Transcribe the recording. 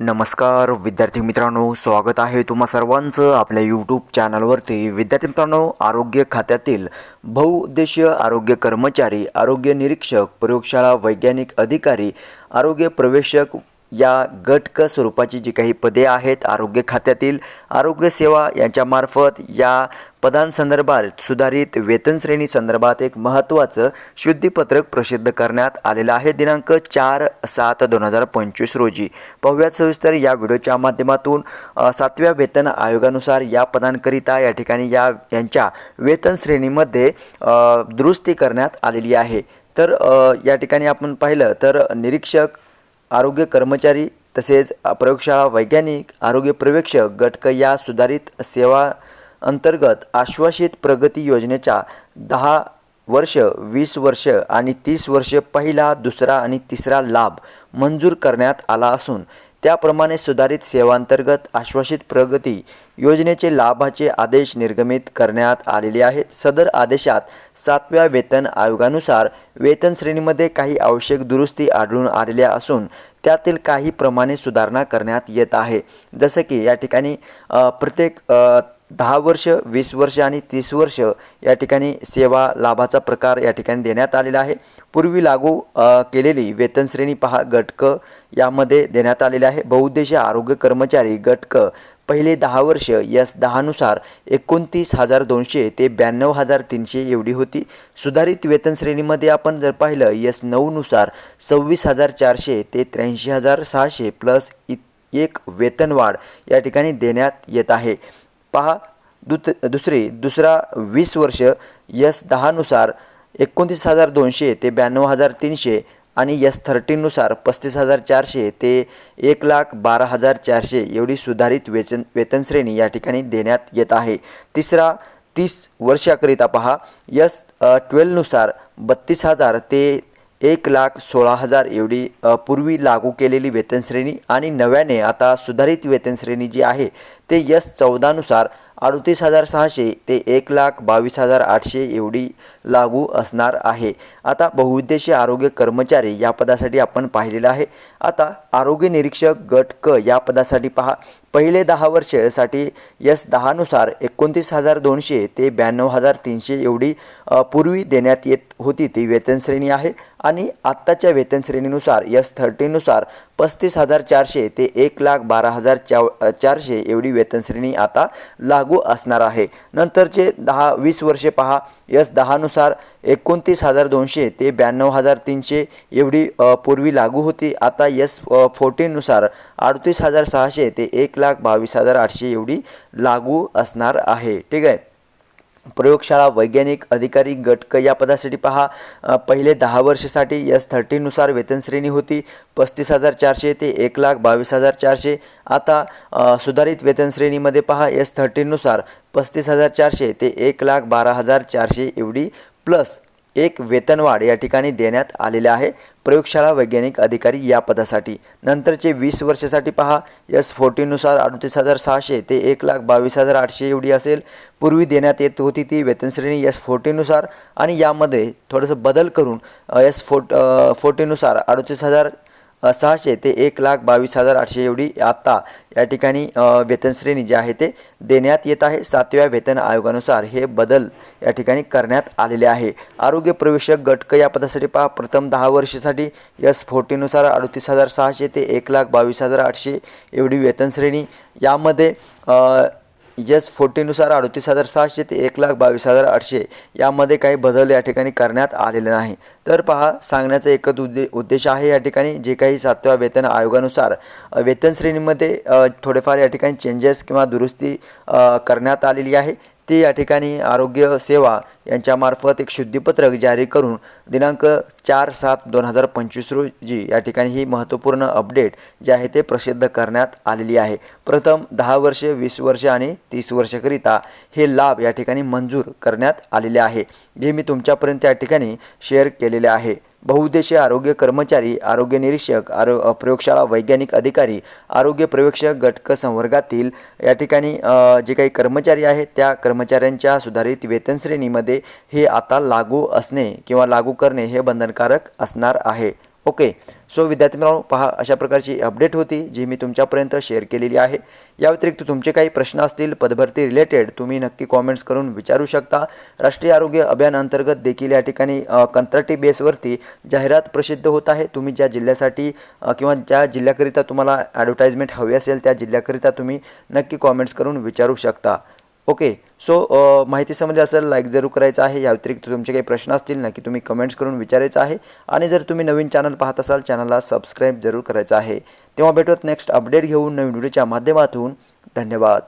नमस्कार विद्यार्थी मित्रांनो स्वागत आहे तुम्हा सर्वांचं आपल्या यूट्यूब चॅनलवरती विद्यार्थी मित्रांनो आरोग्य खात्यातील बहुउद्देशीय आरोग्य कर्मचारी आरोग्य निरीक्षक प्रयोगशाळा वैज्ञानिक अधिकारी आरोग्य प्रवेशक या गट क स्वरूपाची जी काही पदे आहेत आरोग्य खात्यातील आरोग्य सेवा यांच्यामार्फत या पदांसंदर्भात सुधारित वेतन श्रेणी संदर्भात एक महत्त्वाचं शुद्धीपत्रक प्रसिद्ध करण्यात आलेलं आहे. दिनांक चार सात दोन हजार पंचवीस रोजी. पाहूयात सविस्तर या व्हिडिओच्या माध्यमातून सातव्या वेतन आयोगानुसार या पदांकरिता या ठिकाणी या यांच्या वेतन श्रेणीमध्ये दुरुस्ती करण्यात आलेली आहे. तर या ठिकाणी आपण पाहिलं तर निरीक्षक आरोग्य कर्मचारी तसेच प्रयोगशाळा वैज्ञानिक आरोग्य पर्यवेक्षक गटक या सुधारित सेवा अंतर्गत आश्वासित प्रगती योजनेच्या दहा वर्ष वीस वर्ष आणि तीस वर्ष पहिला दुसरा आणि तिसरा लाभ मंजूर करण्यात आला असून त्याप्रमाणे सुधारित सेवांतर्गत आश्वासित प्रगती योजनेचे लाभाचे आदेश निर्गमित करण्यात आलेले आहेत. सदर आदेशात सातव्या वेतन आयोगानुसार वेतन श्रेणीमध्ये काही आवश्यक दुरुस्ती आढळून आलेल्या असून त्यातील काही प्रमाणे सुधारणा करण्यात येत आहे. जसं की या ठिकाणी प्रत्येक दहा वर्ष वीस वर्ष आणि तीस वर्ष या ठिकाणी सेवा लाभाचा प्रकार या ठिकाणी देण्यात आलेला आहे. पूर्वी लागू केलेली वेतन श्रेणी पहा गटक यामध्ये देण्यात आलेले आहे. बहुउद्देशीय आरोग्य कर्मचारी गटक पहिले दहा वर्ष यस दहानुसार एकोणतीस हजार दोनशे ते ब्याण्णव हजार तीनशे एवढी होती. सुधारित वेतन श्रेणीमध्ये आपण जर पाहिलं यस नऊनुसार सव्वीस हजार चारशे ते त्र्याऐंशी हजार सहाशे प्लस इ एक वेतनवाढ या ठिकाणी देण्यात येत आहे. पहा दुत दुसरी दुसरा वीस वर्ष यस दहानुसार एकोणतीस हजार दोनशे ते ब्याण्णव हजार तीनशे आणि यस थर्टीननुसार पस्तीस हजार चारशे ते एक लाख बारा हजार चारशे एवढी सुधारित वेतन वेतनश्रेणी या ठिकाणी देण्यात येत आहे. तिसरा तीस वर्षाकरिता पहा यस ट्वेल्वनुसार बत्तीस हजार ते एक लाख सोळा हजार एवढी पूर्वी लागू केलेली वेतनश्रेणी आणि नव्याने आता सुधारित वेतनश्रेणी जी आहे ते यस चौदानुसार अडतीस हजार सहाशे ते एक लाख बावीस हजार आठशे एवढी लागू असणार आहे. आता बहुउद्देशीय आरोग्य कर्मचारी या पदासाठी आपण पाहिलेलं आहे. आता आरोग्य निरीक्षक गट क या पदासाठी पहा. पहिले दहा वर्षासाठी यस दहानुसार एकोणतीस हजार दोनशे ते ब्याण्णव हजार तीनशे एवढी पूर्वी देण्यात येत होती ती वेतन श्रेणी आहे. आणि आत्ताच्या वेतन श्रेणीनुसार यस थर्टीनुसार पस्तीस हजार चारशे ते एक लाख बारा हजार चा चारशे एवढी वेतनश्रेणी आता लागू असणार आहे. नंतरचे दहा वीस वर्षे पहा. यस दहानुसार एकोणतीस हजार दोनशे ते ब्याण्णव हजार तीनशे एवढी पूर्वी लागू होती. आता यस फोर्टीननुसार अडतीस हजार सहाशे ते एक लाख बावीस हजार आठशे एवढी लागू असणार आहे. ठीक आहे? प्रयोगशाळा वैज्ञानिक अधिकारी गटक या पदासाठी पहा. पहिले दहा वर्षासाठी यस थर्टीनुसार वेतन श्रेणी होती. पस्तीस हजार चारशे ते एक लाख बावीस हजार चारशे. आता सुधारित वेतन श्रेणीमध्ये पहा यस थर्टीनुसार पस्तीस हजार चारशे ते एक लाख बारा हजार चारशे एवढी प्लस एक वेतनवाढ या ठिकाणी देण्यात आलेले आहे. प्रयोगशाळा वैज्ञानिक अधिकारी या पदासाठी. नंतरचे वीस वर्षासाठी पहा. यस फोर्टीनुसार अडतीस हजार सहाशे ते एक लाख बावीस हजार आठशे एवढी असेल. पूर्वी देण्यात येत होती ती वेतनश्रेणी यस फोर्टीनुसार आणि यामध्ये थोडंसं बदल करून यस फोर्ट फोर्टीनुसार अडतीस हजार सहाशे ते एक लाख बावीस हजार आठशे एवढी आत्ता या ठिकाणी वेतनश्रेणी जी आहे ते देण्यात येत आहे. सातव्या वेतन आयोगानुसार हे बदल या ठिकाणी करण्यात आलेले आहे. आरोग्य प्रवेशक गटक या पदासाठी पहा. प्रथम दहा वर्षासाठी यस फोर्टीनुसार अडतीस हजार सहाशे ते एक लाख बावीस हजार आठशे एवढी वेतन श्रेणी. यामध्ये यस फोर्टीनुसार अडतीस हजार सहाशे ते एक लाख बावीस हजार आठशे यामध्ये काही बदल या ठिकाणी करण्यात आलेले नाही. तर पहा सांगण्याचा एकच उद्दे उद्देश आहे या ठिकाणी जे काही सातव्या वेतन आयोगानुसार वेतन श्रेणीमध्ये थोडेफार या ठिकाणी चेंजेस किंवा दुरुस्ती करण्यात आलेली आहे. ते या ठिकाणी आरोग्य सेवा यांच्यामार्फत एक शुद्धीपत्रक जारी करून दिनांक चार सात दोन हजार पंचवीस रोजी या ठिकाणी ही महत्त्वपूर्ण अपडेट जे आहे ते प्रसिद्ध करण्यात आलेली आहे. प्रथम दहा वर्षे वीस वर्ष आणि तीस वर्षाकरिता हे लाभ या ठिकाणी मंजूर करण्यात आलेले आहे. जे मी तुमच्यापर्यंत या ठिकाणी शेअर केलेले आहे. बहुउद्देशीय आरोग्य कर्मचारी आरोग्य निरीक्षक आरो प्रयोगशाळा वैज्ञानिक अधिकारी आरोग्य प्रवेक्षक घटक संवर्गातील या ठिकाणी जे काही कर्मचारी आहेत त्या कर्मचाऱ्यांच्या सुधारित वेतन श्रेणीमध्ये हे आता लागू असणे किंवा लागू करणे हे बंधनकारक असणार आहे. ओके. सो विद्यार्थी मित्रांनो पहा अशा प्रकारची अपडेट होती जी मी तुमच्यापर्यंत शेअर केलेली आहे. या व्यतिरिक्त तुमचे काही प्रश्न असतील पदभरती रिलेटेड तुम्ही नक्की कॉमेंट्स करून विचारू शकता. राष्ट्रीय आरोग्य अभियान अंतर्गत देखील या ठिकाणी कंत्राटी बेसवरती जाहिरात प्रसिद्ध होत आहे. तुम्ही ज्या जिल्ह्यासाठी किंवा ज्या जिल्ह्याकरिता तुम्हाला ॲडव्हर्टाईजमेंट हवी असेल त्या जिल्ह्याकरिता तुम्ही नक्की कॉमेंट्स करून विचारू शकता. ओके सो uh, माहिती समजली असेल लाईक जरूर करायचं आहे. या व्यतिरिक्त तुमचे काही प्रश्न असतील ना की तुम्ही कमेंट्स करून विचारायचं आहे. आणि जर तुम्ही नवीन चॅनल पाहत असाल चॅनलला सबस्क्राईब जरूर करायचं आहे. तेव्हा भेटूत नेक्स्ट अपडेट घेऊन नवीन व्हिडिओच्या माध्यमातून. धन्यवाद.